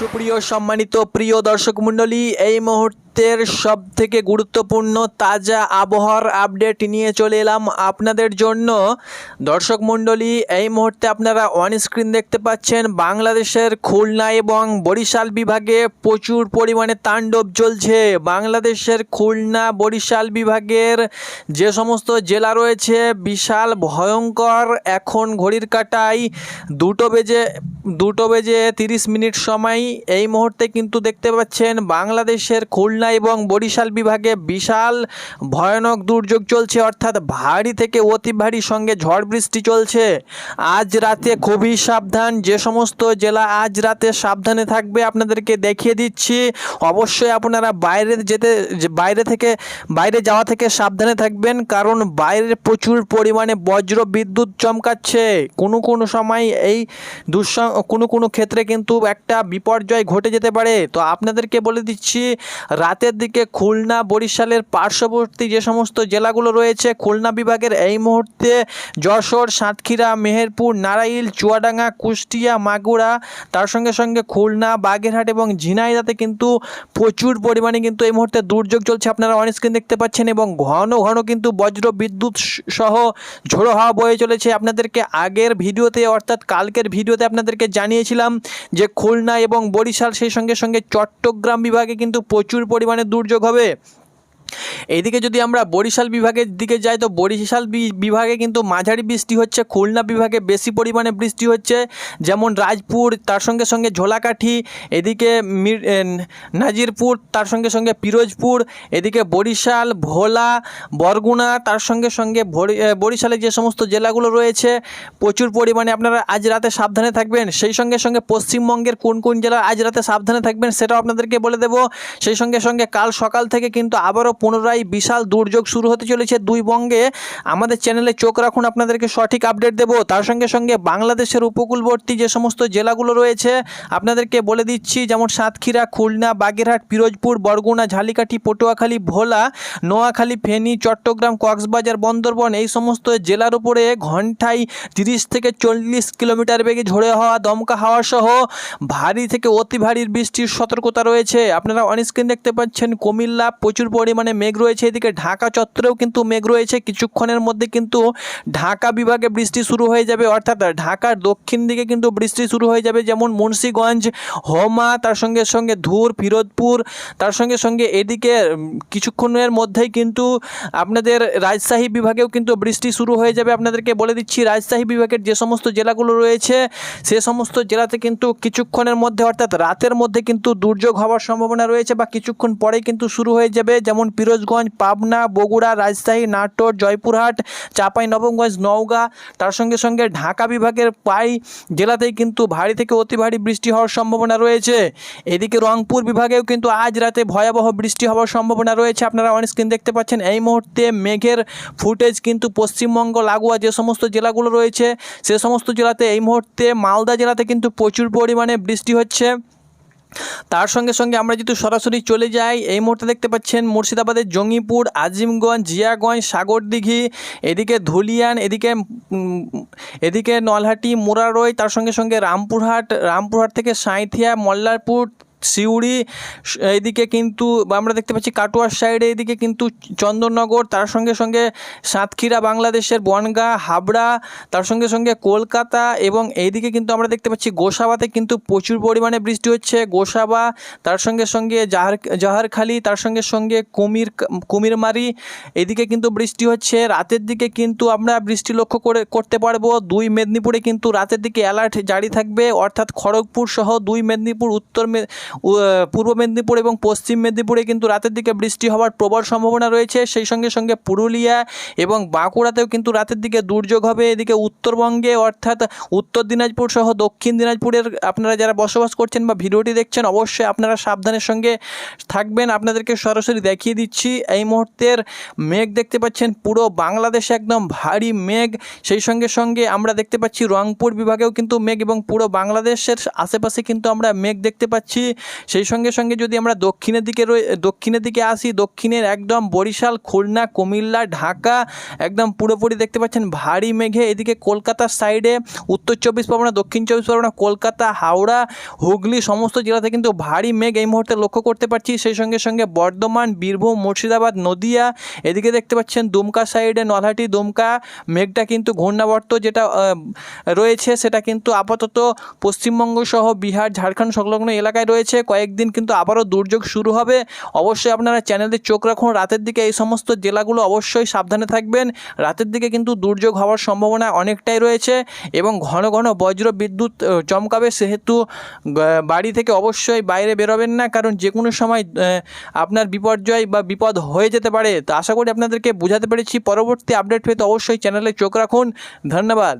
সুপ্রিয় সম্মানিত প্রিয় দর্শক মণ্ডলী এই মুহূর্তের সব থেকে গুরুত্বপূর্ণ তাজা আবহাওয়ার আপডেট নিয়ে চলে এলাম আপনাদের জন্য। দর্শক মণ্ডলী, এই মুহূর্তে আপনারা অন স্ক্রিন দেখতে পাচ্ছেন বাংলাদেশের খুলনা এবং বরিশাল বিভাগে প্রচুর পরিমাণে তাণ্ডব চলছে। বাংলাদেশের খুলনা, বরিশাল বিভাগের যে সমস্ত জেলা রয়েছে, বিশাল ভয়ঙ্কর এখন ঘড়ির কাটায় দুটো বেজে দুটো বেজে তিরিশ মিনিট সময়। এই মুহূর্তে কিন্তু দেখতে পাচ্ছেন বাংলাদেশের খুলনা এবং বরিশাল বিভাগে বিশাল ভয়ানক দুর্যোগ চলছে, অর্থাৎ ভারী থেকে অতি ভারী সঙ্গে ঝড় বৃষ্টি চলছে। আজ রাতে খুবই সাবধান, যে সমস্ত জেলা আজ রাতে সাবধানে থাকবে আপনাদেরকে দেখিয়ে দিচ্ছি। অবশ্যই আপনারা বাইরে যেতে, বাইরে থেকে, বাইরে যাওয়া থেকে সাবধানে থাকবেন, কারণ বাইরে প্রচুর পরিমাণে বজ্র বিদ্যুৎ চমকাচ্ছে। কোনো কোনো সময় এই দুঃস, কোনো কোনো ক্ষেত্রে কিন্তু একটা বিপর্যয় ঘটে যেতে পারে। তো আপনাদেরকে বলে দিচ্ছি রাতের দিকে খুলনা, বরিশালের পার্শ্ববর্তী যে সমস্ত জেলাগুলো রয়েছে, খুলনা বিভাগের এই মুহূর্তে যশোর, সাতক্ষীরা, মেহেরপুর, নারাইল, চুয়াডাঙ্গা, কুষ্টিয়া, মাগুরা, তার সঙ্গে সঙ্গে খুলনা, বাগেরহাট এবং ঝিনাইদাতে কিন্তু প্রচুর পরিমাণে কিন্তু এই মুহূর্তে দুর্যোগ চলছে। আপনারা অন স্ক্রিন দেখতে পাচ্ছেন এবং ঘন ঘন কিন্তু বজ্র বিদ্যুৎ সহ ঝোড়ো হাওয়া বয়ে চলেছে। আপনাদেরকে আগের ভিডিওতে, অর্থাৎ কালকের ভিডিওতে আপনাদেরকে জানিয়েছিলাম যে খুলনা এবং বরিশাল সেই সঙ্গে সঙ্গে চট্টগ্রাম বিভাগে কিন্তু প্রচুর পরিমাণে দুর্যোগ হবে। এইদিকে যদি আমরা বরিশাল বিভাগের দিকে যাই, তো বরিশাল বিভাগে কিন্তু মাঝারি বৃষ্টি হচ্ছে, খুলনা বিভাগে বেশি পরিমাণে বৃষ্টি হচ্ছে, যেমন রাজপুর, তার সঙ্গে সঙ্গে ঝোলাকাঠি, এদিকে মির- নাজিরপুর, তার সঙ্গে সঙ্গে পিরোজপুর, এদিকে বরিশাল, ভোলা, বরগুনা, তার সঙ্গে সঙ্গে বরিশালে যে সমস্ত জেলাগুলো রয়েছে, প্রচুর পরিমাণে আপনারা আজ রাতে সাবধানে থাকবেন। সেই সঙ্গে সঙ্গে পশ্চিমবঙ্গের কোন কোন জেলা আজ রাতে সাবধানে থাকবেন সেটাও আপনাদেরকে বলে দেব। সেই সঙ্গে সঙ্গে কাল সকাল থেকে কিন্তু আবারও পুনরায় বিশাল দুর্যোগ শুরু হতে চলেছে দুই বঙ্গে। আমাদের চ্যানেলে চোখ রাখুন, আপনাদেরকে সঠিক আপডেট দেব। তার সঙ্গে সঙ্গে বাংলাদেশের উপকূলবর্তী যে সমস্ত জেলাগুলো রয়েছে, আপনাদেরকে বলে দিচ্ছি, যেমন সাতক্ষীরা, খুলনা, বাগেরহাট, পিরোজপুর, বরগুনা ঝালিকাঠি পটুয়াখালী, ভোলা, নোয়াখালী, ফেনী, চট্টগ্রাম, কক্সবাজার, বন্দরবন, এই সমস্ত জেলার উপরে ঘন্টায় তিরিশ থেকে চল্লিশ কিলোমিটার বেগে ঝোড়ে হওয়া, দমকা হাওয়া সহ ভারী থেকে অতি ভারী বৃষ্টির সতর্কতা রয়েছে। আপনারা অনস্ক্রিন দেখতে পাচ্ছেন, কুমিল্লা প্রচুর পরিমাণে মেঘ রয়েছে, এদিকে ঢাকা চত্বরেও কিন্তু মেঘ রয়েছে। কিছুক্ষণের মধ্যে কিন্তু ঢাকা বিভাগে বৃষ্টি শুরু হয়ে যাবে, অর্থাৎ ঢাকার দক্ষিণ দিকে কিন্তু বৃষ্টি শুরু হয়ে যাবে, যেমন মুন্সীগঞ্জ, হোমা, তার সঙ্গে সঙ্গে ধুর, ফিরোজপুর, তার সঙ্গে সঙ্গে এদিকে কিছুক্ষণের মধ্যেই কিন্তু আপনাদের রাজশাহী বিভাগেও কিন্তু বৃষ্টি শুরু হয়ে যাবে। আপনাদেরকে বলে দিচ্ছি, রাজশাহী বিভাগের যে সমস্ত জেলাগুলো রয়েছে, সে সমস্ত জেলাতে কিন্তু কিছুক্ষণের মধ্যে, অর্থাৎ রাতের মধ্যে কিন্তু দুর্যোগ হওয়ার সম্ভাবনা রয়েছে বা কিছুক্ষণ পরেই কিন্তু শুরু হয়ে যাবে, যেমন পিরোজগঞ্জ, পাবনা, বগুড়া, রাজশাহী, নাটোর, জয়পুরহাট, চাঁপাই, নবমগঞ্জ, নওগাঁ। তার সঙ্গে সঙ্গে ঢাকা বিভাগের প্রায় জেলাতেই কিন্তু ভারী থেকে অতি ভারী বৃষ্টি হওয়ার সম্ভাবনা রয়েছে। এদিকে রংপুর বিভাগেও কিন্তু আজ রাতে ভয়াবহ বৃষ্টি হওয়ার সম্ভাবনা রয়েছে। আপনারা অন স্ক্রিন দেখতে পাচ্ছেন, এই মুহূর্তে মেঘের ফুটেজ কিন্তু পশ্চিমবঙ্গ, লাগোয়া যে সমস্ত জেলাগুলো রয়েছে, সে সমস্ত জেলাতে এই মুহূর্তে মালদা জেলাতে কিন্তু প্রচুর পরিমাণে বৃষ্টি হচ্ছে। তার সঙ্গে সঙ্গে আমরা যেহেতু সরাসরি চলে যাই, এই মুহূর্তে দেখতে পাচ্ছেন মুর্শিদাবাদের জঙ্গিপুর, আজিমগঞ্জ, জিয়াগঞ্জ, সাগরদিঘি, এদিকে ধুলিয়ান, এদিকে এদিকে নলহাটি, মুরারই, তার সঙ্গে সঙ্গে রামপুরহাট রামপুরহাট থেকে সাঁইথিয়া, মল্লারপুর সিউড়ি এইদিকে কিন্তু আমরা দেখতে পাচ্ছি কাটোয়ার সাইডে এদিকে কিন্তু চন্দননগর, তার সঙ্গে সঙ্গে সাতক্ষীরা বাংলাদেশের বনগাঁ, হাবড়া, তার সঙ্গে সঙ্গে কলকাতা এবং এইদিকে কিন্তু আমরা দেখতে পাচ্ছি গোসাবাতে কিন্তু প্রচুর পরিমাণে বৃষ্টি হচ্ছে। গোসাবা, তার সঙ্গে সঙ্গে জাহার, জাহারখালি, তার সঙ্গে সঙ্গে কুমির, কুমিরমারি এদিকে কিন্তু বৃষ্টি হচ্ছে। রাতের দিকে কিন্তু আমরা বৃষ্টি লক্ষ্য করে, করতে পারব। দুই মেদিনীপুরে কিন্তু রাতের দিকে অ্যালার্ট জারি থাকবে। অর্থাৎ খড়গপুর সহ দুই মেদিনীপুর, উত্তর পূর্ব মেদিনীপুর এবং পশ্চিম মেদিনীপুরে কিন্তু রাতের দিকে বৃষ্টি হওয়ার প্রবল সম্ভাবনা রয়েছে। সেই সঙ্গে সঙ্গে পুরুলিয়া এবং বাঁকুড়াতেও কিন্তু রাতের দিকে দুর্যোগ হবে। এদিকে উত্তরবঙ্গে অর্থাৎ উত্তর দিনাজপুর সহ দক্ষিণ দিনাজপুরের আপনারা যারা বসবাস করছেন বা ভিডিওটি দেখছেন, অবশ্যই আপনারা সাবধানের সঙ্গে থাকবেন। আপনাদেরকে সরাসরি দেখিয়ে দিচ্ছি, এই মুহূর্তের মেঘ দেখতে পাচ্ছেন। পুরো বাংলাদেশে একদম ভারী মেঘ। সেই সঙ্গে সঙ্গে আমরা দেখতে পাচ্ছি রংপুর বিভাগেও কিন্তু মেঘ এবং পুরো বাংলাদেশের আশেপাশে কিন্তু আমরা মেঘ দেখতে পাচ্ছি। সেই সঙ্গে সঙ্গে যদি আমরা দক্ষিণের দিকে দক্ষিণের দিকে আসি, দক্ষিণের একদম বরিশাল, খুলনা, কুমিল্লা, ঢাকা, একদম পুরোপুরি দেখতে পাচ্ছেন ভারী মেঘে। এদিকে কলকাতার সাইডে উত্তর চব্বিশ পরগনা, দক্ষিণ চব্বিশ পরগনা, কলকাতা, হাওড়া, হুগলি সমস্ত জেলাতে কিন্তু ভারী মেঘ এই মুহূর্তে লক্ষ্য করতে পারছি। সেই সঙ্গে সঙ্গে বর্ধমান, বীরভূম, মুর্শিদাবাদ, নদিয়া, এদিকে দেখতে পাচ্ছেন দুমকা সাইডে নলহাটি, দুমকা, মেঘটা কিন্তু ঘূর্ণাবর্ত যেটা রয়েছে সেটা কিন্তু আপাতত পশ্চিমবঙ্গ সহ বিহার, ঝাড়খণ্ড সংলগ্ন এলাকায় রয়েছে। কয়েকদিন কিন্তু আবারও দুর্যোগ শুরু হবে। অবশ্যই আপনারা চ্যানেলে চোখ রাখুন। রাতের দিকে এই সমস্ত জেলাগুলো অবশ্যই সাবধানে থাকবেন। রাতের দিকে কিন্তু দুর্যোগ হওয়ার সম্ভাবনা অনেকটাই রয়েছে এবং ঘন ঘন বজ্র বিদ্যুৎ চমকাবে সেহেতু বাড়ি থেকে অবশ্যই বাইরে বেরোবেন না। কারণ যে কোনো সময় আপনার বিপর্যয় বা বিপদ হয়ে যেতে পারে। তো আশা করি আপনাদেরকে বোঝাতে পেরেছি। পরবর্তী আপডেট পেতে অবশ্যই চ্যানেলে চোখ রাখুন। ধন্যবাদ।